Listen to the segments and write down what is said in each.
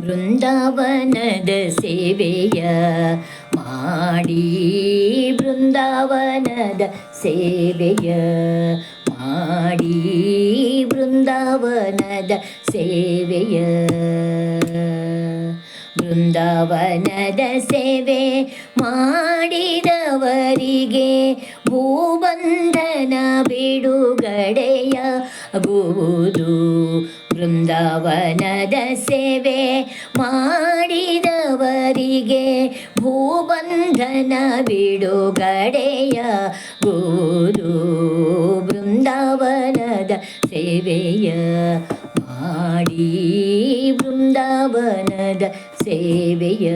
ಬೃಂದಾವನದ ಸೇವೆಯ ಮಾಡಿ ಬೃಂದಾವನದ ಸೇವೆಯ ಮಾಡಿ ಬೃಂದಾವನದ ಸೇವೆಯ ಬೃಂದಾವನದ ಸೇವೆ ಮಾಡಿದವರಿಗೆ ಭೂಬಂಧನ ಬಿಡುಗಡೆಯಾಗುವುದು ಬೃಂದಾವನದ ಸೇವೆ ಮಾಡಿದವರಿಗೆ ಭೂಬಂಧನ ಬಿಡುಗಡೆಯಾಗುವುದು ಬೃಂದಾವನದ ಸೇವೆಯ ಮಾಡಿ ಬೃಂದಾವನದ ಸೇವೆಯ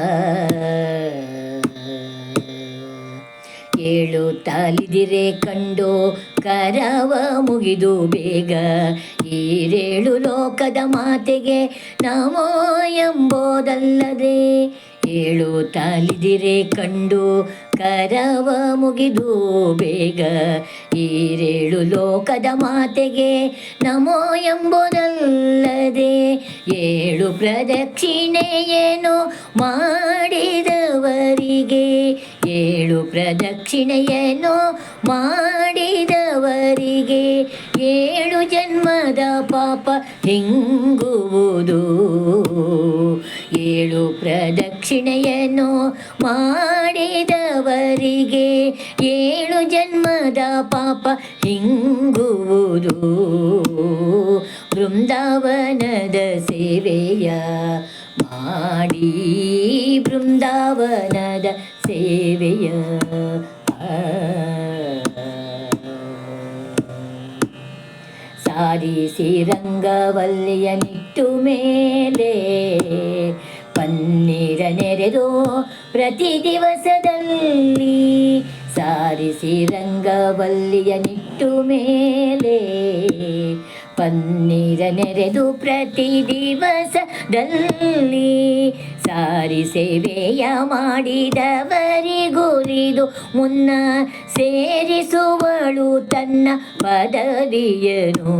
ಏಳು ತಾಲಿದಿರೆ ಕಂಡು ಕರವ ಮುಗಿದು ಬೇಗ. ಈರೇಳು ಲೋಕದ ಮಾತೆಗೆ ನಮೋ ಎಂಬೋದಲ್ಲದೆ ಏಳು ತಾಲಿದಿರೆ ಕಂಡು ಕರವ ಮುಗಿದು ಬೇಗ. ಈರೇಳು ಲೋಕದ ಮಾತೆಗೆ ನಮೋ ಎಂಬುದಲ್ಲದೆ ಏಳು ಪ್ರದಕ್ಷಿಣೆಯೇನು ಏಳು ಪ್ರದಕ್ಷಿಣೆಯನ್ನು ಮಾಡಿದವರಿಗೆ ಏಳು ಜನ್ಮದ ಪಾಪ ಹಿಂಗುವುದು. ಏಳು ಪ್ರದಕ್ಷಿಣೆಯನ್ನು ಮಾಡಿದವರಿಗೆ ಏಳು ಜನ್ಮದ ಪಾಪ ಹಿಂಗುವುದು. ಬೃಂದಾವನದ ಸೇವೆಯ ಮಾಡಿ ಬೃಂದಾವನದ ಸೇವೆಯ ಸಾರಿಸಿ ರಂಗವಲ್ಲಿಯ ನಿಟ್ಟು ಮೇಲೆ ಪನ್ನೀರ ನೆರೆದು ಪ್ರತಿ ದಿವಸದಲ್ಲಿ ಸಾರಿಸಿ ರಂಗವಲ್ಲಿಯ ನಿಟ್ಟು ಮೇಲೆ ಪನ್ನೀರ ನೆರೆದು ಪ್ರತಿ ದಿವಸದಲ್ಲಿ ಸಾರಿ ಸೇವೆಯ ಮಾಡಿದವರಿಗುರಿದು ಮುನ್ನ ಸೇರಿಸುವಳು ತನ್ನ ಪದವಿಯನು.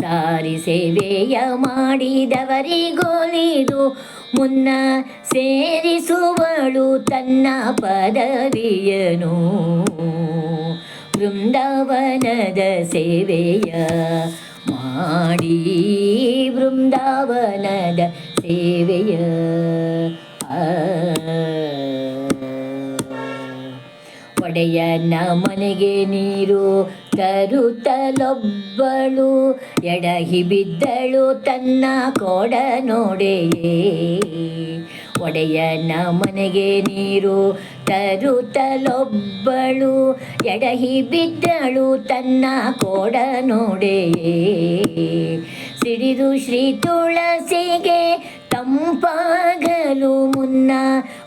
ಸಾರಿ ಸೇವೆಯ ಮಾಡಿದವರಿಗೊಲಿದು ಮುನ್ನ ಸೇರಿಸುವಳು ತನ್ನ ಪದವಿಯನು. ಬೃಂದಾವನದ ಸೇವೆಯ ಮಾಡಿ ಬೃಂದಾವನದ ಸೇವೆಯ. ಒಡೆಯನ ಮನೆಗೆ ನೀರು ತರುತ್ತಲೊಬ್ಬಳು ಎಡಹಿ ಬಿದ್ದಳು ತನ್ನ ಕೊಡ ನೋಡೆಯೇ ಒಡೆಯನ ಮನೆಗೆ ನೀರು ತರುತ್ತಲೊಬ್ಬಳು. ಎಡಹಿ ಬಿದ್ದಳು, ತನ್ನ ಕೋಡ ನೋಡೆಯೇ ಸಿಡಿದು ಶ್ರೀ ತುಳಸಿಗೆ ತಂಪಾಗಲು ಮುನ್ನ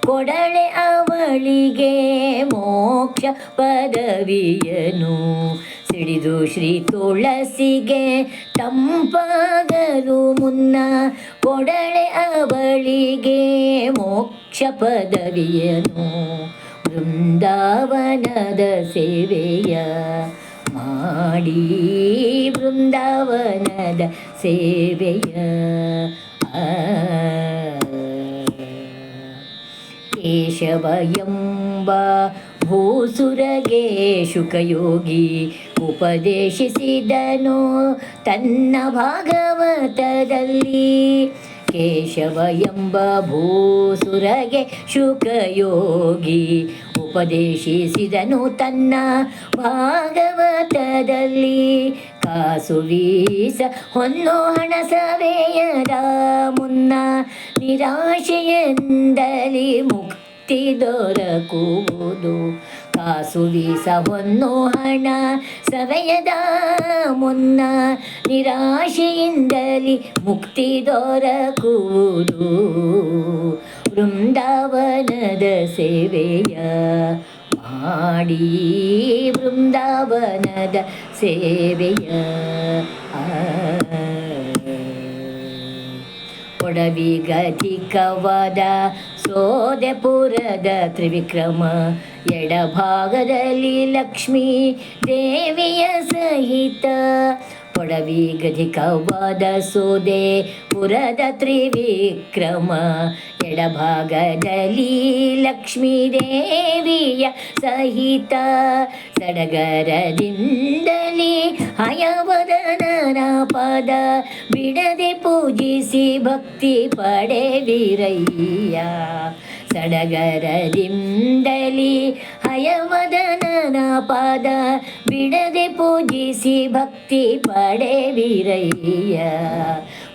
ಕೊಡಳೆ ಅವಳಿಗೆ ಮೋಕ್ಷ ಪದವಿಯನು. ಸಿಡಿದು ಶ್ರೀ ತುಳಸಿಗೆ ತಂಪಾಗಲು ಮುನ್ನ ಕೊಡಳೆ ಅವಳಿಗೆ ಮೋಕ್ಷ ಪದವಿಯನು ಬೃಂದಾವನದ ಸೇವೆಯ ಮಾಡಿ ಬೃಂದಾವನದ ಸೇವೆಯ. ಕೇಶವ ಎಂಬ ಭೂಸುರಗೆ ಶುಕಯೋಗಿ ಉಪದೇಶಿಸಿದನು ತನ್ನ ಭಾಗವತದಲ್ಲಿ. ಕೇಶವ ಎಂಬ ಭೂಸುರಗೆ ಶುಕಯೋಗಿ ಉಪದೇಶಿಸಿದನು ತನ್ನ ಭಾಗವತದಲ್ಲಿ. ಕಾಸುವೀಸ ಹೊನ್ನು ಹಣ ಸವೆಯದ ಮುನ್ನ ನಿರಾಶೆಯಿಂದಲೇ ಮುಕ್ತಿ ದೊರಕುವುದು ಕಾಸು ವೀಸ ಹೊನ್ನು ಹಣ ಸವೆಯದ ಮುನ್ನ ನಿರಾಶೆಯಿಂದಲೇ ಮುಕ್ತಿ ದೊರಕುವುದು ವೃಂದಾವನದ ಸೇವೆಯ ಮಾಡಿ ಬೃಂದಾವನದ ಸೇವೆಯ ಆ. ಒಡವಿಗತಿಕವಾದ ಸೋದೆಪುರದ ತ್ರಿವಿಕ್ರಮ ಎಡಭಾಗದಲ್ಲಿ ಲಕ್ಷ್ಮೀ ದೇವಿಯ ಸಹಿತ. ಕೊಡವಿ ಗಧಿಕವಾದ ಸೋದೆ, ಪುರದ ತ್ರಿವಿಕ್ರಮ, ಎಡಭಾಗದಲ್ಲಿ ಲಕ್ಷ್ಮೀ ದೇವಿಯ ಸಹಿತ, ಸಡಗರದಿಂದಲೇ ಹಯವದನ ಪದ ಬಿಡದೆ ಪೂಜಿಸಿ ಭಕ್ತಿ ಪಡೆವಿರಯ್ಯ ಸಡಗರದಿಂದಲೇ ಹಯವದನ ಪದ ಬಿಡದೆ ಪೂಜಿಸಿ ಭಕ್ತಿ ಪಡೆವಿರಯ್ಯ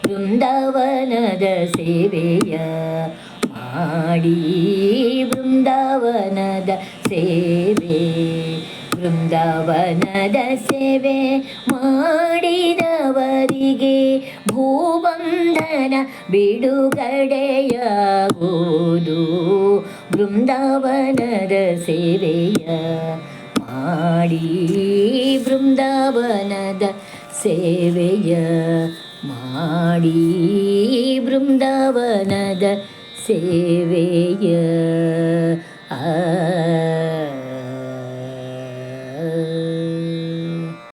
ಬೃಂದಾವನದ ಸೇವೆಯ ಮಾಡಿ ಬೃಂದಾವನದ ಸೇವೆ ಬೃಂದಾವನದ ಸೇವೆ ಮಾಡಿದವರಿಗೆ ಭೂಬಂಧನ ಬಿಡುಗಡೆಯಾಗುವುದು. ಬೃಂದಾವನದ ಸೇವೆಯ ಮಾಡಿ ಬೃಂದಾವನದ ಸೇವೆಯ ಮಾಡಿ ಬೃಂದಾವನದ ಸೇವೆಯ ಆ